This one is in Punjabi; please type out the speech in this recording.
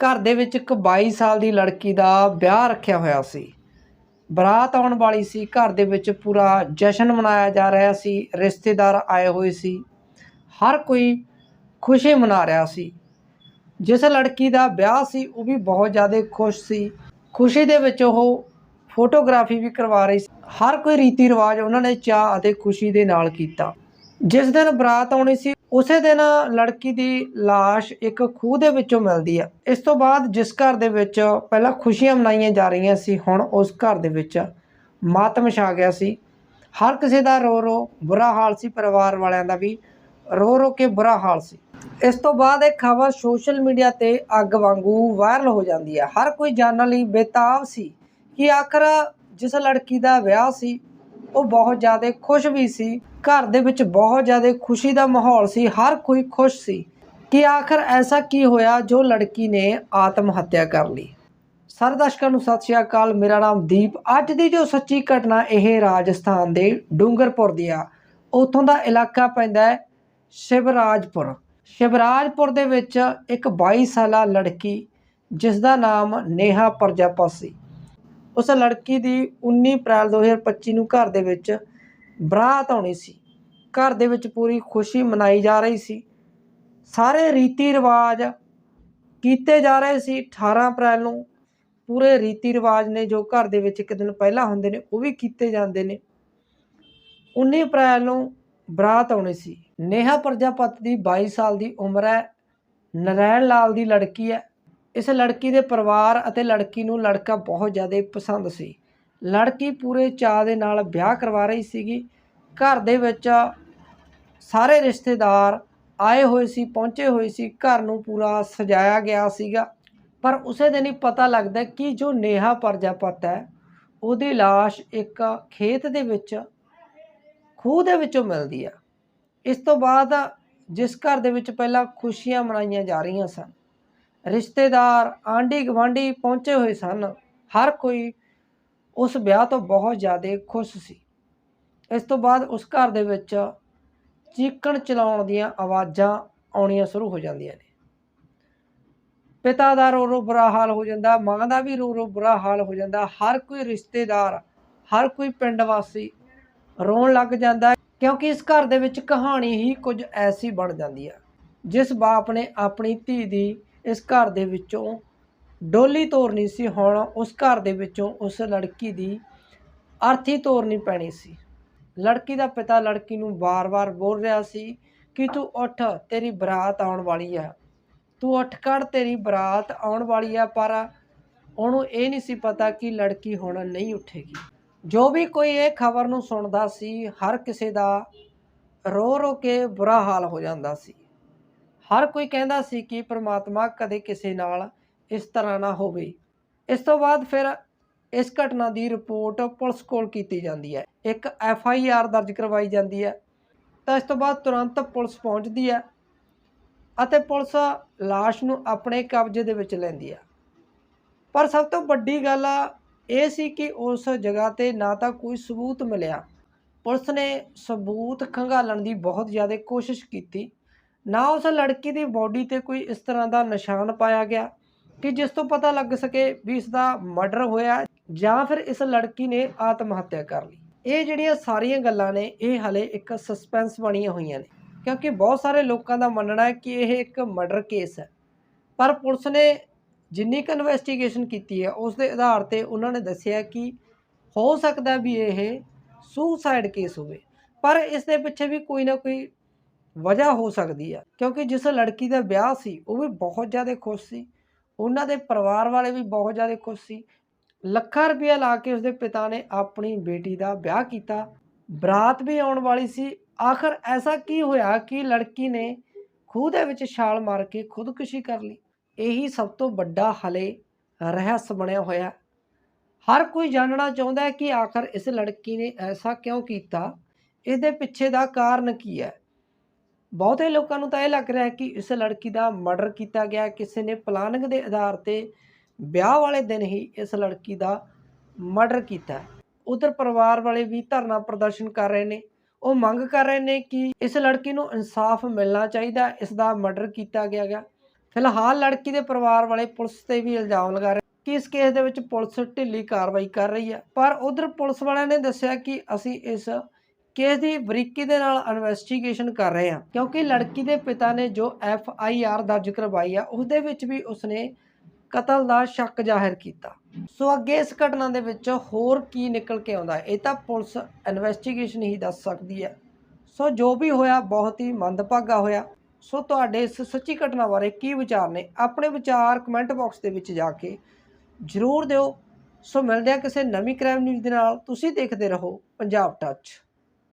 ਘਰ ਦੇ ਵਿੱਚ ਇੱਕ 22 ਸਾਲ ਦੀ ਲੜਕੀ ਦਾ ਵਿਆਹ ਰੱਖਿਆ ਹੋਇਆ ਸੀ। ਬਰਾਤ ਆਉਣ ਵਾਲੀ ਸੀ। ਘਰ ਦੇ ਵਿੱਚ ਪੂਰਾ ਜਸ਼ਨ ਮਨਾਇਆ ਜਾ ਰਿਹਾ ਸੀ। ਰਿਸ਼ਤੇਦਾਰ ਆਏ ਹੋਏ ਸੀ। ਹਰ ਕੋਈ ਖੁਸ਼ੀ ਮਨਾ ਰਿਹਾ ਸੀ। ਜਿਸ ਲੜਕੀ ਦਾ ਵਿਆਹ ਸੀ, ਉਹ ਵੀ ਬਹੁਤ ਜ਼ਿਆਦਾ ਖੁਸ਼ ਸੀ। ਖੁਸ਼ੀ ਦੇ ਵਿੱਚ ਉਹ ਫੋਟੋਗ੍ਰਾਫੀ ਵੀ ਕਰਵਾ ਰਹੀ ਸੀ। ਹਰ ਕੋਈ ਰੀਤੀ ਰਿਵਾਜ ਉਹਨਾਂ ਨੇ ਚਾਅ ਅਤੇ ਖੁਸ਼ੀ ਦੇ ਨਾਲ ਕੀਤਾ। ਜਿਸ ਦਿਨ ਬਰਾਤ ਆਉਣੀ ਸੀ ਉਸੇ ਦਿਨ ਲੜਕੀ ਦੀ লাশ ਇੱਕ ਖੂਹ ਦੇ ਵਿੱਚੋਂ ਮਿਲਦੀ ਹੈ ਇਸ ਤੋਂ ਬਾਅਦ ਜਿਸ ਘਰ ਦੇ ਵਿੱਚ ਪਹਿਲਾਂ ਖੁਸ਼ੀਆਂ ਮਨਾਈਆਂ ਜਾ ਰਹੀਆਂ ਸੀ, ਹੁਣ ਉਸ ਘਰ ਦੇ ਵਿੱਚ ਮਾਤਮ ਛਾ ਗਿਆ ਸੀ। ਹਰ ਕਿਸੇ ਦਾ ਰੋ ਰੋ ਬੁਰਾ ਹਾਲ ਸੀ, ਪਰਿਵਾਰ ਵਾਲਿਆਂ ਦਾ ਵੀ ਰੋ ਰੋ ਕੇ ਬੁਰਾ ਹਾਲ ਸੀ। ਇਸ ਤੋਂ ਬਾਅਦ ਇਹ ਖਬਰ ਸੋਸ਼ਲ ਮੀਡੀਆ ਤੇ ਅੱਗ ਵਾਂਗੂ ਵਾਇਰਲ ਹੋ ਜਾਂਦੀ ਹੈ ਹਰ ਕੋਈ ਜਾਣਨ ਲਈ ਬੇਤਾਬ ਸੀ ਕਿ ਆਖਰ ਜਿਸ ਲੜਕੀ ਦਾ ਵਿਆਹ ਸੀ ਉਹ ਬਹੁਤ ਜ਼ਿਆਦਾ ਖੁਸ਼ ਵੀ ਸੀ। ਘਰ ਦੇ ਵਿੱਚ ਬਹੁਤ ਜ਼ਿਆਦਾ ਖੁਸ਼ੀ ਦਾ ਮਾਹੌਲ ਸੀ। ਹਰ ਕੋਈ ਖੁਸ਼ ਸੀ ਕਿ ਆਖਰ ਐਸਾ ਕੀ ਹੋਇਆ ਜੋ ਲੜਕੀ ਨੇ ਆਤਮ ਹੱਤਿਆ ਕਰ ਲਈ। ਸਾਰੇ ਦਰਸ਼ਕਾਂ ਨੂੰ ਸਤਿ ਸ਼੍ਰੀ ਅਕਾਲ। ਮੇਰਾ ਨਾਮ ਦੀਪ। ਅੱਜ ਦੀ ਜੋ ਸੱਚੀ ਘਟਨਾ ਇਹ ਰਾਜਸਥਾਨ ਦੇ ਡੂੰਗਰਪੁਰ ਦੀ ਆ। ਉੱਥੋਂ ਦਾ ਇਲਾਕਾ ਪੈਂਦਾ ਹੈ ਸ਼ਿਵਰਾਜਪੁਰ। ਸ਼ਿਵਰਾਜਪੁਰ ਦੇ ਵਿੱਚ ਇੱਕ 22 ਸਾਲਾ ਲੜਕੀ ਜਿਸ ਦਾ ਨਾਮ ਨੇਹਾ ਪ੍ਰਜਾਪਤ ਸੀ। ਉਸ ਲੜਕੀ ਦੀ 19 ਅਪ੍ਰੈਲ 2025 ਨੂੰ ਘਰ ਦੇ ਵਿੱਚ ਬਰਾਤ ਆਉਣੀ ਸੀ। ਘਰ ਦੇ ਵਿੱਚ ਪੂਰੀ ਖੁਸ਼ੀ ਮਨਾਈ ਜਾ ਰਹੀ ਸੀ। ਸਾਰੇ ਰੀਤੀ ਰਿਵਾਜ ਕੀਤੇ ਜਾ ਰਹੇ ਸੀ। 18 ਅਪ੍ਰੈਲ ਨੂੰ ਪੂਰੇ ਰੀਤੀ ਰਿਵਾਜ ਨੇ ਜੋ ਘਰ ਦੇ ਵਿੱਚ ਇੱਕ ਦਿਨ ਪਹਿਲਾਂ ਹੁੰਦੇ ਨੇ, ਉਹ ਵੀ ਕੀਤੇ ਜਾਂਦੇ ਨੇ। 19 ਅਪ੍ਰੈਲ ਨੂੰ ਬਰਾਤ ਆਉਣੀ ਸੀ। ਨੇਹਾ ਪ੍ਰਜਾਪਤ ਦੀ 22 ਸਾਲ ਦੀ ਉਮਰ ਹੈ। ਨਰੈਣ ਲਾਲ ਦੀ ਲੜਕੀ ਹੈ। ਇਸ ਲੜਕੀ ਦੇ ਪਰਿਵਾਰ ਅਤੇ ਲੜਕੀ ਨੂੰ ਲੜਕਾ ਬਹੁਤ ਜ਼ਿਆਦਾ ਪਸੰਦ ਸੀ। ਲੜਕੀ ਪੂਰੇ ਚਾਅ ਦੇ ਨਾਲ ਵਿਆਹ ਕਰਵਾ ਰਹੀ ਸੀਗੀ। ਘਰ ਦੇ ਵਿੱਚ ਸਾਰੇ ਰਿਸ਼ਤੇਦਾਰ ਆਏ ਹੋਏ ਸੀ, ਪਹੁੰਚੇ ਹੋਏ ਸੀ। ਘਰ ਨੂੰ ਪੂਰਾ ਸਜਾਇਆ ਗਿਆ ਸੀਗਾ। ਪਰ ਉਸੇ ਦਿਨ ਹੀ ਪਤਾ ਲੱਗਦਾ ਕਿ ਜੋ ਨੇਹਾ ਪਰਜਾਪਤ ਹੈ, ਉਹਦੀ লাশ ਇੱਕ ਖੇਤ ਦੇ ਵਿੱਚ, ਖੂਹ ਦੇ ਵਿੱਚੋਂ ਮਿਲਦੀ ਆ। ਇਸ ਤੋਂ ਬਾਅਦ ਜਿਸ ਘਰ ਦੇ ਵਿੱਚ ਪਹਿਲਾਂ ਖੁਸ਼ੀਆਂ ਮਨਾਈਆਂ ਜਾ ਰਹੀਆਂ ਸਨ ਰਿਸ਼ਤੇਦਾਰ ਆਂਢੀ ਗੁਆਂਢੀ ਪਹੁੰਚੇ ਹੋਏ ਸਨ। ਹਰ ਕੋਈ ਉਸ ਵਿਆਹ ਤੋਂ ਬਹੁਤ ਜ਼ਿਆਦਾ ਖੁਸ਼ ਸੀ। ਇਸ ਤੋਂ ਬਾਅਦ ਉਸ ਘਰ ਦੇ ਵਿੱਚ ਚੀਕਣ ਚਲਾਉਣ ਦੀਆਂ ਆਵਾਜ਼ਾਂ ਆਉਣੀਆਂ ਸ਼ੁਰੂ ਹੋ ਜਾਂਦੀਆਂ ਨੇ। ਪਿਤਾ ਦਾ ਰੋ ਰੋ ਬੁਰਾ ਹਾਲ ਹੋ ਜਾਂਦਾ, ਮਾਂ ਦਾ ਵੀ ਰੋ ਰੋ ਬੁਰਾ ਹਾਲ ਹੋ ਜਾਂਦਾ। ਹਰ ਕੋਈ ਰਿਸ਼ਤੇਦਾਰ, ਹਰ ਕੋਈ ਪਿੰਡ ਵਾਸੀ ਰੋਣ ਲੱਗ ਜਾਂਦਾ ਕਿਉਂਕਿ ਇਸ ਘਰ ਦੇ ਵਿੱਚ ਕਹਾਣੀ ਹੀ ਕੁਝ ਐਸੀ ਬਣ ਜਾਂਦੀ ਹੈ ਜਿਸ ਬਾਪ ਨੇ ਆਪਣੀ ਧੀ ਦੀ ਇਸ ਘਰ ਦੇ ਵਿੱਚੋਂ ਡੋਲੀ ਤੋਰਨੀ ਸੀ। ਹੁਣ ਉਸ ਘਰ ਦੇ ਵਿੱਚੋਂ ਉਸ ਲੜਕੀ ਦੀ ਅਰਥੀ ਤੋਰਨੀ ਪੈਣੀ ਸੀ। ਲੜਕੀ ਦਾ ਪਿਤਾ ਲੜਕੀ ਨੂੰ ਵਾਰ-ਵਾਰ ਬੋਲ ਰਿਹਾ ਸੀ ਕਿ ਤੂੰ ਉੱਠ, ਤੇਰੀ ਬਰਾਤ ਆਉਣ ਵਾਲੀ ਆ। ਤੂੰ ਉੱਠ ਕੜ ਤੇਰੀ ਬਰਾਤ ਆਉਣ ਵਾਲੀ ਆ, ਪਰ ਉਹਨੂੰ ਇਹ ਨਹੀਂ ਸੀ ਪਤਾ ਕਿ ਲੜਕੀ ਹੁਣ ਨਹੀਂ ਉੱਠੇਗੀ। ਜੋ ਵੀ ਕੋਈ ਇਹ ਖਬਰ ਨੂੰ ਸੁਣਦਾ ਸੀ, ਹਰ ਕਿਸੇ ਦਾ ਰੋ ਰੋ ਕੇ ਬੁਰਾ ਹਾਲ ਹੋ ਜਾਂਦਾ ਸੀ। ਹਰ ਕੋਈ ਕਹਿੰਦਾ ਸੀ ਕਿ ਪ੍ਰਮਾਤਮਾ ਕਦੇ ਕਿਸੇ ਨਾਲ ਇਸ ਤਰ੍ਹਾਂ ਨਾ ਹੋਵੇ। ਇਸ ਤੋਂ ਬਾਅਦ ਫਿਰ ਇਸ ਘਟਨਾ ਦੀ ਰਿਪੋਰਟ ਪੁਲਿਸ ਕੋਲ ਕੀਤੀ ਜਾਂਦੀ ਹੈ। ਇੱਕ ਐਫ ਆਈ ਆਰ ਦਰਜ ਕਰਵਾਈ ਜਾਂਦੀ ਹੈ। ਤਾਂ ਇਸ ਤੋਂ ਬਾਅਦ ਤੁਰੰਤ ਪੁਲਿਸ ਪਹੁੰਚਦੀ ਹੈ ਅਤੇ ਪੁਲਿਸ লাশ ਨੂੰ ਆਪਣੇ ਕਬਜ਼ੇ ਦੇ ਵਿੱਚ ਲੈਂਦੀ ਹੈ। ਪਰ ਸਭ ਤੋਂ ਵੱਡੀ ਗੱਲ ਇਹ ਸੀ ਕਿ ਉਸ ਜਗ੍ਹਾ ਤੇ ਨਾ ਤਾਂ ਕੋਈ ਸਬੂਤ ਮਿਲਿਆ। ਪੁਲਿਸ ਨੇ ਸਬੂਤ ਖੰਗਾਲਣ ਦੀ ਬਹੁਤ ਜ਼ਿਆਦਾ ਕੋਸ਼ਿਸ਼ ਕੀਤੀ। ਨਾ ਉਸ ਲੜਕੀ ਦੀ ਬਾਡੀ ਤੇ ਕੋਈ ਇਸ ਤਰ੍ਹਾਂ ਦਾ ਨਿਸ਼ਾਨ ਪਾਇਆ ਗਿਆ ਕਿ ਜਿਸ ਤੋਂ ਪਤਾ ਲੱਗ ਸਕੇ ਵੀ ਇਸ ਦਾ ਮਰਡਰ ਹੋਇਆ ਜਾਂ ਫਿਰ ਇਸ ਲੜਕੀ ਨੇ ਆਤਮ ਹੱਤਿਆ ਕਰ ਲਈ। ਇਹ ਜਿਹੜੀਆਂ ਸਾਰੀਆਂ ਗੱਲਾਂ ਨੇ, ਇਹ ਹਲੇ ਇੱਕ ਸਸਪੈਂਸ ਬਣੀਆਂ ਹੋਈਆਂ ਨੇ। ਕਿਉਂਕਿ ਬਹੁਤ ਸਾਰੇ ਲੋਕਾਂ ਦਾ ਮੰਨਣਾ ਹੈ ਕਿ ਇਹ ਇੱਕ ਮਰਡਰ ਕੇਸ ਹੈ। ਪਰ ਪੁਲਿਸ ਨੇ ਜਿੰਨੀ ਕੁ ਇਨਵੈਸਟੀਗੇਸ਼ਨ ਕੀਤੀ ਹੈ, ਉਸ ਦੇ ਆਧਾਰ ਤੇ ਉਹਨਾਂ ਨੇ ਦੱਸਿਆ ਕਿ ਹੋ ਸਕਦਾ ਵੀ ਇਹ ਸੁਸਾਈਡ ਕੇਸ ਹੋਵੇ। ਪਰ ਇਸ ਦੇ ਪਿੱਛੇ ਵੀ ਕੋਈ ਨਾ ਕੋਈ ਵਜ੍ਹਾ ਹੋ ਸਕਦੀ ਹੈ ਕਿਉਂਕਿ ਜਿਸ ਲੜਕੀ ਦਾ ਵਿਆਹ ਸੀ, ਉਹ ਵੀ ਬਹੁਤ ਜ਼ਿਆਦਾ ਖੁਸ਼ ਸੀ। ਉਹਨਾਂ ਦੇ ਪਰਿਵਾਰ ਵਾਲੇ ਵੀ ਬਹੁਤ ਜ਼ਿਆਦਾ ਖੁਸ਼ ਸੀ। ਲੱਖਾਂ ਰੁਪਇਆ ਲਾ ਕੇ ਉਸਦੇ ਪਿਤਾ ਨੇ ਆਪਣੀ ਬੇਟੀ ਦਾ ਵਿਆਹ ਕੀਤਾ। ਬਰਾਤ ਵੀ ਆਉਣ ਵਾਲੀ ਸੀ। ਆਖਰ ਐਸਾ ਕੀ ਹੋਇਆ ਕਿ ਲੜਕੀ ਨੇ ਖੂਹ ਦੇ ਵਿੱਚ ਛਾਲ ਮਾਰ ਕੇ ਖੁਦਕੁਸ਼ੀ ਕਰ ਲਈ? ਇਹੀ ਸਭ ਤੋਂ ਵੱਡਾ ਹਲੇ ਰਹੱਸ ਬਣਿਆ ਹੋਇਆ। ਹਰ ਕੋਈ ਜਾਣਨਾ ਚਾਹੁੰਦਾ ਹੈ ਕਿ ਆਖਰ ਇਸ ਲੜਕੀ ਨੇ ਐਸਾ ਕਿਉਂ ਕੀਤਾ? ਇਹਦੇ ਪਿੱਛੇ ਦਾ ਕਾਰਨ ਕੀ ਹੈ? ਬਹੁਤੇ ਲੋਕਾਂ ਨੂੰ ਤਾਂ ਇਹ ਲੱਗ ਰਿਹਾ ਹੈ ਕਿ ਇਸ ਲੜਕੀ ਦਾ ਮਰਡਰ ਕੀਤਾ ਗਿਆ ਕਿਸੇ ਨੇ ਪਲਾਨਿੰਗ ਦੇ ਆਧਾਰ ਤੇ ਵਿਆਹ ਵਾਲੇ ਦਿਨ ਹੀ ਇਸ ਲੜਕੀ ਦਾ ਮਰਡਰ ਕੀਤਾ ਉਧਰ ਪਰਿਵਾਰ ਵਾਲੇ ਵੀ ਧਰਨਾ ਪ੍ਰਦਰਸ਼ਨ ਕਰ ਰਹੇ ਨੇ। ਉਹ ਮੰਗ ਕਰ ਰਹੇ ਨੇ ਕਿ ਇਸ ਲੜਕੀ ਨੂੰ ਇਨਸਾਫ ਮਿਲਣਾ ਚਾਹੀਦਾ ਇਸ ਦਾ ਮਰਡਰ ਕੀਤਾ ਗਿਆ ਗਾ ਫਿਲਹਾਲ ਲੜਕੀ ਦੇ ਪਰਿਵਾਰ ਵਾਲੇ ਪੁਲਿਸ ਤੇ ਵੀ ਇਲਜ਼ਾਮ ਲਗਾ ਰਹੇ ਕਿ ਇਸ ਕੇਸ ਦੇ ਵਿੱਚ ਪੁਲਿਸ ਢਿੱਲੀ ਕਾਰਵਾਈ ਕਰ ਰਹੀ ਹੈ। ਪਰ ਉਧਰ ਪੁਲਿਸ ਵਾਲਿਆਂ ਨੇ ਦੱਸਿਆ ਕਿ ਅਸੀਂ ਇਸ ਕੇਸ ਦੀ ਬਰੀਕੀ ਦੇ ਨਾਲ ਇਨਵੈਸਟੀਗੇਸ਼ਨ ਕਰ ਰਹੇ ਹਾਂ। ਕਿਉਂਕਿ ਲੜਕੀ ਦੇ ਪਿਤਾ ਨੇ ਜੋ ਐਫ ਆਈ ਆਰ ਦਰਜ ਕਰਵਾਈ ਆ ਉਸ ਦੇ ਵਿੱਚ ਵੀ ਉਸਨੇ ਕਤਲ ਦਾ ਸ਼ੱਕ ਜ਼ਾਹਿਰ ਕੀਤਾ। ਸੋ ਅੱਗੇ ਇਸ ਘਟਨਾ ਦੇ ਵਿੱਚ ਹੋਰ ਕੀ ਨਿਕਲ ਕੇ ਆਉਂਦਾ, ਇਹ ਤਾਂ ਪੁਲਿਸ ਇਨਵੈਸਟੀਗੇਸ਼ਨ ਹੀ ਦੱਸ ਸਕਦੀ ਹੈ ਸੋ ਜੋ ਵੀ ਹੋਇਆ, ਬਹੁਤ ਹੀ ਮੰਦਭਾਗਾ ਹੋਇਆ। ਸੋ ਤੁਹਾਡੇ ਇਸ ਸੱਚੀ ਘਟਨਾ ਬਾਰੇ ਕੀ ਵਿਚਾਰ ਨੇ, ਆਪਣੇ ਵਿਚਾਰ ਕਮੈਂਟ ਬਾਕਸ ਦੇ ਵਿੱਚ ਜਾ ਕੇ ਜ਼ਰੂਰ ਦਿਓ। ਸੋ ਮਿਲਦੇ ਆ ਕਿਸੇ ਨਵੀਂ ਕ੍ਰਾਈਮ ਨਿਊਜ਼ ਦੇ ਨਾਲ, ਤੁਸੀਂ ਦੇਖਦੇ ਰਹੋ ਪੰਜਾਬ ਟੱਚ